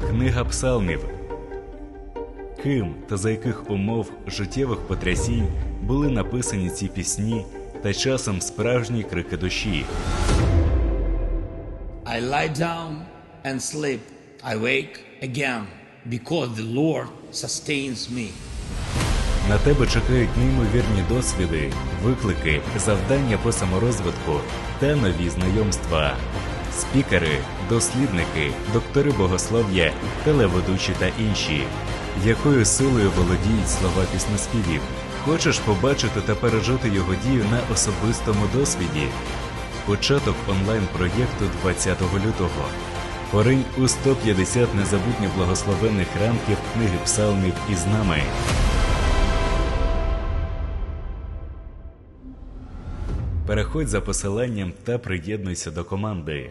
Книга псалмів. Ким та за яких умов життєвих потрясінь були написані ці пісні та часом справжні крики душі. I lie down and sleep. I wake again because the Lord sustains me. На тебе чекають неймовірні досвіди, виклики, завдання по саморозвитку та нові знайомства. Спікери, дослідники, доктори богослов'я, телеведучі та інші. Якою силою володіють слова піснеспівів? Хочеш побачити та пережити його дію на особистому досвіді? Початок онлайн-проєкту 20 лютого. Поринь у 150 незабутньо благословенних ранків книги псалмів із нами. Переходь за посиланням та приєднуйся до команди.